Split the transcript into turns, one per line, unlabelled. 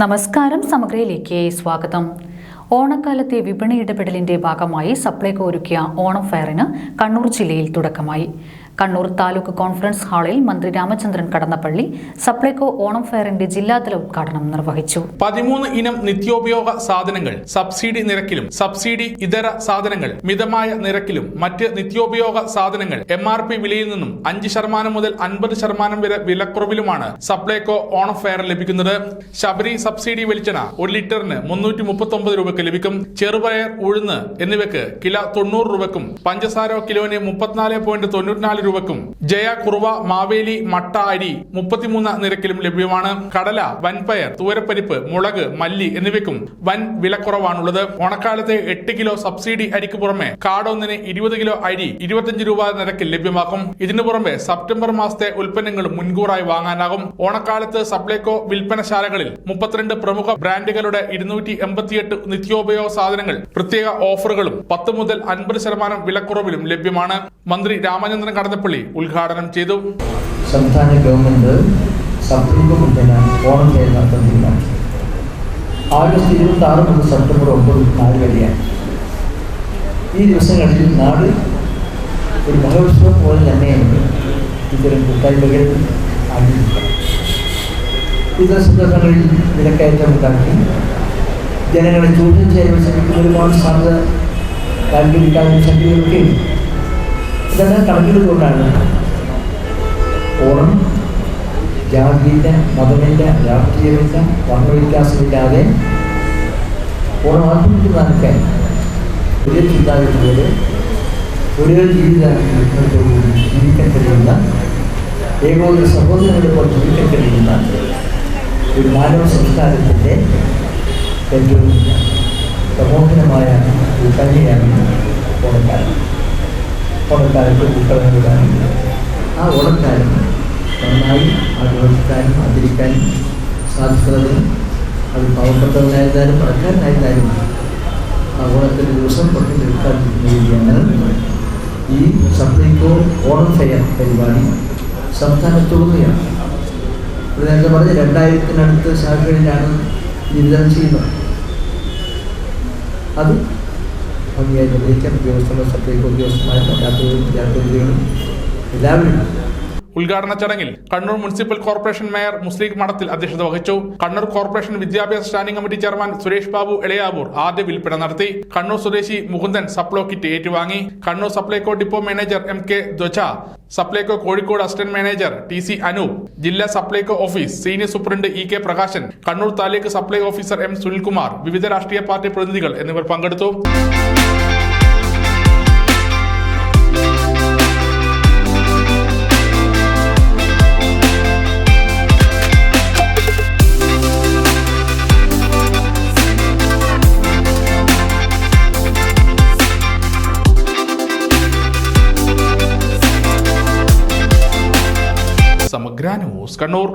നമസ്കാരം സമഗ്രയിലേക്ക് സ്വാഗതം. ഓണക്കാലത്തെ വിപണി ഇടപെടലിന്റെ ഭാഗമായി സപ്ലൈകോ ഒരുക്കിയ ഓണം ഫെയറിന് കണ്ണൂർ ജില്ലയിൽ തുടക്കമായി. കണ്ണൂർ താലൂക്ക് കോൺഫറൻസ് ഹാളിൽ മന്ത്രി രാമചന്ദ്രൻ കടന്നപ്പള്ളി സപ്ലൈകോ ഓണം ഫെയറിന്റെ ജില്ലാതല ഉദ്ഘാടനം നിർവഹിച്ചു.
പതിമൂന്ന് ഇനം നിത്യോപയോഗ സാധനങ്ങൾ സബ്സിഡി നിരക്കിലും സബ്സിഡി ഇതര സാധനങ്ങൾ മിതമായ നിരക്കിലും മറ്റ് നിത്യോപയോഗ സാധനങ്ങൾ എം ആർ പി വിലയിൽ നിന്നും അഞ്ച് ശതമാനം മുതൽ അൻപത് ശതമാനം വരെ വിലക്കുറവിലുമാണ് സപ്ലൈകോ ഓണം ഫെയർ ലഭിക്കുന്നത്. ശബരി സബ്സിഡി വെളിച്ചെണ്ണ ഒരു ലിറ്ററിന് മുന്നൂറ്റി മുപ്പത്തി രൂപയ്ക്ക് ലഭിക്കും. ചെറുപയർ ഉഴുന്ന് എന്നിവയ്ക്ക് കിലോ തൊണ്ണൂറ് രൂപയ്ക്കും പഞ്ചസാര കിലോന് മുപ്പത്തിനാല് പോയിന്റ് തൊണ്ണൂറ്റിനാല് രൂപയ്ക്കും ജയ കുറുവ മാവേലി മട്ട അരി മുപ്പത്തിമൂന്ന് നിരക്കിലും ലഭ്യമാണ്. കടല വൻപയർ തൂരപ്പരിപ്പ് മുളക് മല്ലി എന്നിവയ്ക്കും വൻ വിലക്കുറവാണുള്ളത്. ഓണക്കാലത്തെ എട്ട് കിലോ സബ്സിഡി അരിക്ക് പുറമെ കാടൊന്നിന് ഇരുപത് കിലോ അരി ഇരുപത്തിയഞ്ച് രൂപ നിരക്കിൽ ലഭ്യമാക്കും. ഇതിനു പുറമെ സെപ്റ്റംബർ മാസത്തെ ഉൽപ്പന്നങ്ങൾ മുൻകൂറായി വാങ്ങാനാകും. ഓണക്കാലത്ത് സപ്ലൈകോ വിൽപ്പനശാലകളിൽ മുപ്പത്തിരണ്ട് പ്രമുഖ ബ്രാൻഡുകളുടെ ഇരുന്നൂറ്റി എൺപത്തിയെട്ട് നിത്യോപയോഗ സാധനങ്ങൾ പ്രത്യേക ഓഫറുകളും പത്ത് മുതൽ അൻപത് ശതമാനം വിലക്കുറവിലും ലഭ്യമാണ്. മന്ത്രി രാമചന്ദ്രൻ കടന്നപ്പള്ളി ഉദ്ഘാടനം ചെയ്തു.
സംസ്ഥാന ഗവൺമെന്റ് ഓണം ആഗസ്റ്റ് ഇരുപത്തി ആറ് മുതൽ സെപ്റ്റംബർ ഒമ്പത് നാല് വരെയാണ്. ഈ ദിവസങ്ങളിൽ നാട് ഒരു മഹോത്സവം പോലെ തന്നെയാണ് ഇത്തരം കൂട്ടായ്മകൾ ആഗ്രഹിക്കുക ഇത്തരം സന്ദർഭങ്ങളിൽ വിലക്കയറ്റം ഉണ്ടാക്കി ജനങ്ങളെ ചോദ്യം ചെയ്യാൻ ശ്രമിക്കുന്ന ഒരുപാട് സാധ്യത താല്പര്യക്കാരും ശക്തികളൊക്കെ ഇതെല്ലാം കണക്കിലെടുക്കൊണ്ടാണ് ഓണം ജാതിയില്ല മതമില്ല രാഷ്ട്രീയമില്ല വർണവ്യത്യാസമില്ലാതെ ഓണം ആഘോഷിക്കുന്നതൊക്കെ ഒരേ ചിന്താഗതിയോടെ ഒരേ ജീവിത ജീവിക്കാൻ കഴിയുന്ന ഏകോദര സഹോദരങ്ങളോട് ജീവിക്കാൻ കഴിയുന്ന ഒരു മാനവ സംസ്കാരത്തിന്റെ ഏറ്റവും പ്രമോഹനമായ കൂട്ടായ്മയാണ് ഓണക്കാലം. ഓണക്കാലത്ത് വിടാനുണ്ട് ആ ഓണക്കാലം നന്നായി ആഘോഷിക്കാനും ആദരിക്കാനും സാധിക്കുന്നത് അത് പാവപ്പെട്ടവനായിരുന്നാലും പണക്കാരനായിരുന്നാലും ആ ഓണത്തിന്റെ ദിവസം പുറത്തു നിൽക്കാതിരിക്കുകയാണ് ഈ സപ്ലൈകോ ഓണം ഫെയർ പരിപാടി സംസ്ഥാനത്തുടനെയാണ്. ഇവിടെ നേരത്തെ പറഞ്ഞ രണ്ടായിരത്തിനടുത്ത് ശാഖകളിലാണ് ഇത് വിതരണം ചെയ്യുന്നത്. അത് हम यह जो देखते व्यवस्था में सफ़ेद को व्यवस्था या तो या तो
ഉദ്ഘാടന ചടങ്ങിൽ കണ്ണൂർ മുനിസിപ്പൽ കോർപ്പറേഷൻ മേയർ മുസ്ലിം മഠത്തിൽ അധ്യക്ഷത വഹിച്ചു. കണ്ണൂർ കോർപ്പറേഷൻ വിദ്യാഭ്യാസ standing committee chairman Suresh Babu Elayavoor ആദ്യ വിൽപ്പന നടത്തി. കണ്ണൂർ സ്വദേശി മുകുന്ദൻ സപ്ലോ കിറ്റ് ഏറ്റുവാങ്ങി. Kannur Supplyco depot manager M K Dhwaja Supplyco Kozhikode assistant manager T C Anoop ജില്ലാ Supplyco office senior superintendent E K Prakashan Kannur taluk supply officer M Sunilkumar വിവിധ രാഷ്ട്രീയ party പ്രതിനിധികൾ എന്നിവർ പങ്കെടുത്തു. സമഗ്ര കണ്ണൂർ.